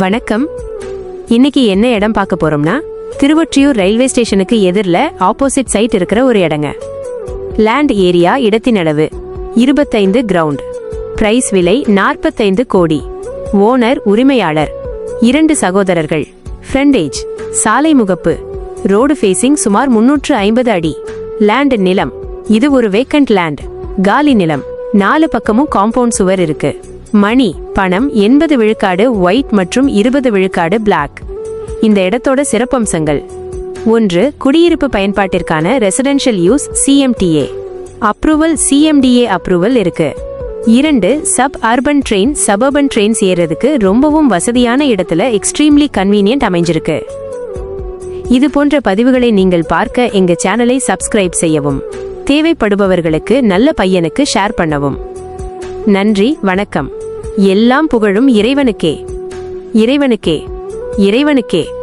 வணக்கம். இன்னைக்கு என்ன இடம் பார்க்க போறோம்னா திருவொற்றியூர் ரயில்வே ஸ்டேஷனுக்கு எதிரில் ஆப்போசிட் சைட் இருக்கிற ஒரு இடங்க. லேண்ட் ஏரியா இடத்தின் அளவு இருபத்தைந்து கிரவுண்ட் பிரைஸ் விலை நாற்பத்தைந்து கோடி. ஓனர் உரிமையாளர். இரண்டு சகோதரர்கள். ஃப்ரண்டேஜ் சாலை முகப்பு. ரோடு ஃபேசிங் சுமார் முன்னூற்று ஐம்பது அடி. லேண்ட் நிலம். இது ஒரு வேக்கண்ட் லேண்ட் காலி நிலம். நாலு பக்கமும் காம்பவுண்ட் சுவர் இருக்கு. மணி பணம் எண்பது விழுக்காடு ஒயிட் மற்றும் இருபது விழுக்காடு பிளாக் இந்த இடத்தோட சிறப்பம்சங்கள். ஒன்று குடியிருப்பு பயன்பாட்டிற்கான residential use CMDA approval CMDA approval இருக்கு. இரண்டு suburban train suburban trains ஏறதுக்கு ரொம்பவும் வசதியான இடத்துல எக்ஸ்ட்ரீம்லி கன்வீனியன்ட் அமைஞ்சிருக்கு. இது போன்ற பதிவுகளை நீங்கள் பார்க்க எங்க சேனலை சப்ஸ்கிரைப் செய்யவும். தேவைப்படுபவர்களுக்கு நல்ல பையனுக்கு ஷேர் பண்ணவும். நன்றி வணக்கம். எல்லாம் புகழும் இறைவனுக்கே. இறைவனுக்கே. இறைவனுக்கே.